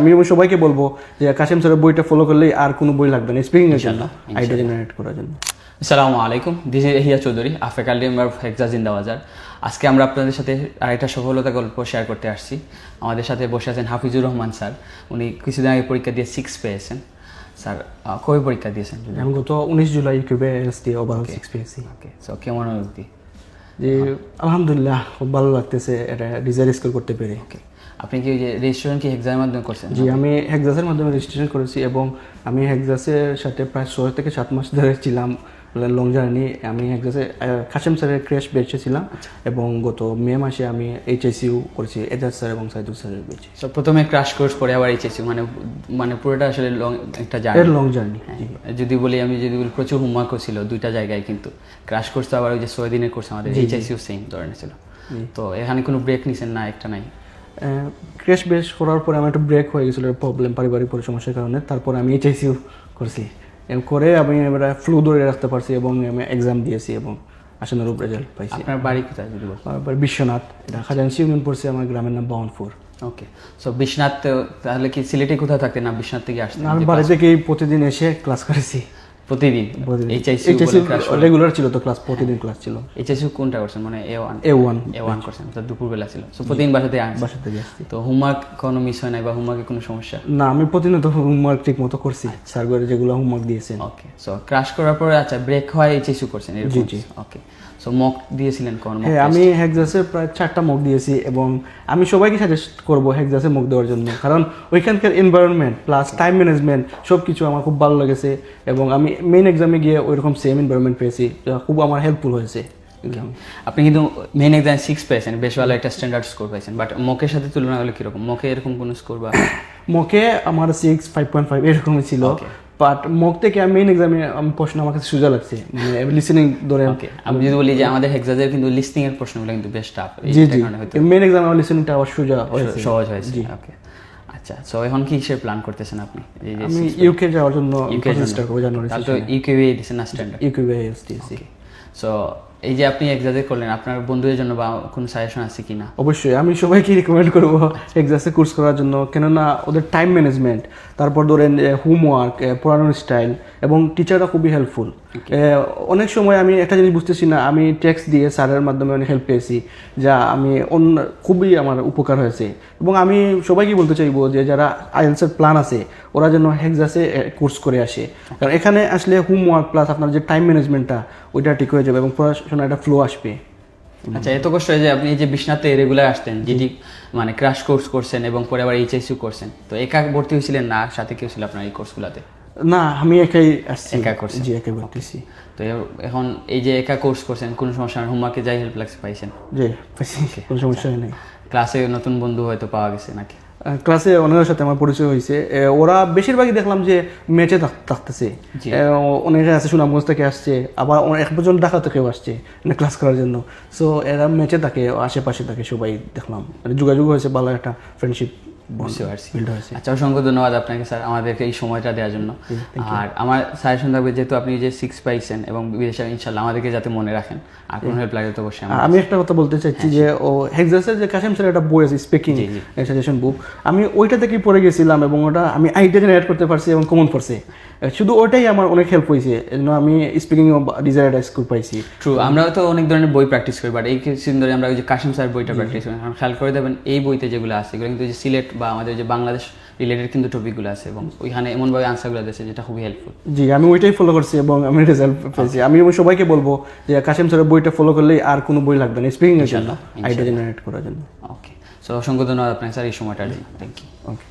আমি সবাইকে বলব যে কাশিম স্যারের বইটা ফলো করলেই আর কোনো বই লাগবে না স্পিকিং এর জন্য আইডিয়া জেনারেট করার জন্য। আসসালামু আলাইকুম this is Yahia Chowdhury African member of Hexa Zindabazar আজকে আমরা আপনাদের সাথে আরেকটা সফলতা গল্প শেয়ার করতে আসছি। আমাদের সাথে বসে আছেন হাফিজুর রহমান স্যার উনি কিছুদিন আগে পরীক্ষা দিয়ে সিক্স পেয়েছেন। স্যার কবে পরীক্ষা দিয়েছেন? আমি গত উনিশ জুলাই ইউকিউবে দিয়ে ওভারঅল সিক্স পেয়েছি। ওকে সো কেমন অনুভূতি? যে আলহামদুলিল্লাহ খুব ভালো লাগতেছে এটা ডিজাইন স্কোর করতে পেরে। ওকে আপনি কি যে রেজিস্ট্রেশন কি এক্সামের মাধ্যমে করছেন? জি আমি হেক্সাসের মাধ্যমে রেজিস্ট্রেশন করেছি এবং আমি হেক্সাসের সাথে প্রায় ছয় থেকে সাত মাস ধরে ছিলাম। লং জার্নি আমি হেক্সাসে কাশেম স্যারের ক্রেশ বেচে ছিলাম এবং গত মে মাসে আমি এইচএসইউ করেছি এজাজ স্যার এবং সাইদুল স্যারের বেচে তো প্রথমে ক্রাশ কোর্স পরে আবার এইচএসইউ মানে মানে পুরোটা আসলে লং একটা এর জার্নি লং জার্নি যদি বলি আমি যদি বলি প্রচুর হোমওয়ার্কও ছিল দুইটা জায়গায় কিন্তু। ক্রাশ কোর্স তো আবার ওই যে ছয় দিনের কোর্স আমাদের এইচএসইউ সেম ধরনের ছিল। তো এখানে কোনো ব্রেক নিছেন না একটা নাই? ক্রেশ বেশ করার পরে আমার একটু ব্রেক হয়ে গেছিল প্রবলেম পারিবারিক পরি সমস্যার কারণে। তারপর আমি এইচএসইউ করছি। করে আমি এবার ফ্লু ধরে রাখতে পারছি এবং আমি এক্সাম দিয়েছি এবং আশানুরূপ রেজাল্ট পাইছি। আপনার বাড়ি কোথায় যদি বলেন? বিশ্বনাথ এটা খাজানসি ইউনিয়ন পড়ছে আমার গ্রামের নাম বাউনপুর। ওকে সো বিশ্বনাথ তাহলে কি সিলেটে কোথায় থাকতেন? না বিশ্বনাথ থেকে আসতেন? আমি বাড়ি থেকেই প্রতিদিন এসে ক্লাস করেছি। প্রতিদিন এইচআইসি রেগুলার ছিল তো ক্লাস প্রতিদিন ক্লাস ছিল। এইচআইসি কোনটা করছেন? মানে A one A one A one করছেন তো দুপুরবেলা ছিল। সো প্রতিদিন বাসাতে আসছেন? বাসা থেকে আসছি। তো হোমওয়ার্ক কোনো মিস হয় নাই বা হোমওয়ার্কে কোনো সমস্যা? না আমি প্রতিনিয়ত হোমওয়ার্ক ঠিক মতো করছি। স্যার করে যেগুলো হোমওয়ার্ক দিয়েছেন। ওকে সো ক্রাশ করার পরে আচ্ছা ব্রেক হয় এইচএসইউ করছেন জি, জি। ওকে সো মক দিয়েছিলেন কোন mock হ্যাঁ আমি হেক্সাসের প্রায় চারটা মুখ দিয়েছি এবং আমি সবাইকে সাজেস্ট করব হেক্সাসে মুখ দেওয়ার জন্য। কারণ ওইখানকার এনভায়রনমেন্ট প্লাস টাইম ম্যানেজমেন্ট সব কিছু আমার খুব ভালো লেগেছে এবং আমি মেইন এক্সামে গিয়ে ওইরকম সেম এনভায়রনমেন্ট পেয়েছি খুব আমার হেল্পফুল হয়েছে আপনি কিন্তু মেইন এক্সাম সিক্স পেয়েছেন বেশ ভালো একটা স্ট্যান্ডার্ড স্কোর পেয়েছেন বাট মকের সাথে তুলনা হলে কীরকম? মকে এরকম কোনো স্কোর বা? মকে আমার সিক্স ফাইভ পয়েন্ট ফাইভ এরকমই ছিল বাট মক থেকে মেইন এক্সামে আমি প্রশ্ন আমার কাছে সোজা লাগছে মানে লিসেনিং ধরে ওকে আমি যদি বলি যে আমাদের হেক্সাজের কিন্তু লিস্টিং এর প্রশ্নগুলো কিন্তু বেশ টাফ জি জি। মেইন এক্সামে আমার লিসেনিংটা আবার সোজা সহজ হয়েছে। ওকে আচ্ছা সো এখন কি হিসেবে প্ল্যান করতেছেন আপনি? আমি ইউকে যাওয়ার জন্য ইউকে চেষ্টা করব জানুয়ারি তাহলে তো ইউকিউএ দিচ্ছেন না স্ট্যান্ডার্ড ইউকিউবে এসটিসি সো এই যে আপনি এক্সাজে করলেন আপনার বন্ধুদের জন্য বা কোনো সাজেশন আছে কি না অবশ্যই আমি সবাইকে রিকমেন্ড করব এক্সাসে কোর্স করার জন্য। কেননা ওদের টাইম ম্যানেজমেন্ট তারপর ধরেন হোমওয়ার্ক পড়ানোর স্টাইল এবং টিচাররা খুবই হেল্পফুল অনেক সময় আমি একটা জিনিস বুঝতেছি না আমি টেক্সট দিয়ে স্যারের মাধ্যমে অনেক হেল্প পেয়েছি যা আমি অন্য খুবই আমার উপকার হয়েছে। এবং আমি সবাইকে বলতে চাইব যে যারা আইএলসের প্ল্যান আছে ওরা যেন হেক্সাসে কোর্স করে আসে। কারণ এখানে আসলে হোমওয়ার্ক প্লাস আপনার যে টাইম ম্যানেজমেন্টটা ওইটা ঠিক হয়ে যাবে এবং পড়াশোনা একটা ফ্লো আসবে। আচ্ছা এত কষ্ট হয় যে আপনি এই যে বিশ্বনাথে রেগুলার আসতেন যেটি মানে ক্রাশ কোর্স করছেন এবং পরে আবার এইচএসইউ করছেন তো একা ভর্তি হয়েছিলেন না সাথে কেউ ছিল আপনার এই কোর্সগুলোতে না আমি একাই আসছি। একা করছি জি একাই করতেছি তো এখন এই যে একা কোর্স করছেন কোনো সমস্যা হোমওয়ার্কে যাই হেল্প লাগছে পাইছেন? জি পাইছি। কোনো সমস্যা নেই। ক্লাসে নতুন বন্ধু হয়তো পাওয়া গেছে নাকি? ক্লাসে অনেকের সাথে আমার পরিচয় হয়েছে। ওরা বেশিরভাগই দেখলাম যে ম্যাচে থাকতেছে। অনেকে আছে সুনামগঞ্জ থেকে আসছে আবার এক পর্যন্ত ঢাকা থেকেও আসছে মানে ক্লাস করার জন্য। সো এরা ম্যাচে থাকে আশেপাশে থাকে সবাই দেখলাম। মানে যোগাযোগ হয়েছে ভালো একটা ফ্রেন্ডশিপ বুঝতে পারছি। আচ্ছা অসংখ্য ধন্যবাদ আপনাকে স্যার আমাদেরকে এই সময়টা দেওয়ার জন্য। আর আমার সাজেশন থাকবে যেহেতু আপনি যে সিক্স পাইছেন এবং বিদেশে ইনশাল্লাহ আমাদেরকে যাতে মনে রাখেন। আর কোনো হেল্প লাগে তো বসে আমি একটা কথা বলতে চাইছি যে ও হেক্সাসের যে কাশেম স্যার একটা বই আছে স্পিকিং সাজেশন বুক আমি ওইটা থেকেই পড়ে গেছিলাম এবং ওটা আমি আইডিয়া জেনারেট করতে পারছি এবং কমন পড়ছে। শুধু ওটাই আমার অনেক হেল্প হয়েছে। আমি স্পিকিং ডিজায়ার স্কুল পাইছি। ট্রু আমরা তো অনেক ধরনের বই প্র্যাকটিস করি বাট এই কিছুদিন ধরে আমরা ওই যে কাশিম স্যার বইটা প্র্যাকটিস করি। কারণ খেয়াল করে দেবেন এই বইতে যেগুলো আছে এগুলো কিন্তু যে সিলেট বা আমাদের যে বাংলাদেশ রিলেটেড কিন্তু টপিকগুলো আছে এবং ওইখানে এমনভাবে আনসারগুলো দিয়েছে যেটা খুবই হেল্পফুল জি আমি ওইটাই ফলো করছি এবং আমি রেজাল্ট পেয়েছি। আমি সবাইকে বলব যে কাশিম স্যারের বইটা ফলো করলেই আর কোনো বই লাগবে না স্পিকিং এর জন্য আইডিয়া জেনারেট করার জন্য। ওকে সো অসংখ্য ধন্যবাদ আপনাকে স্যার এই সময়টার জন্য। Thank you okay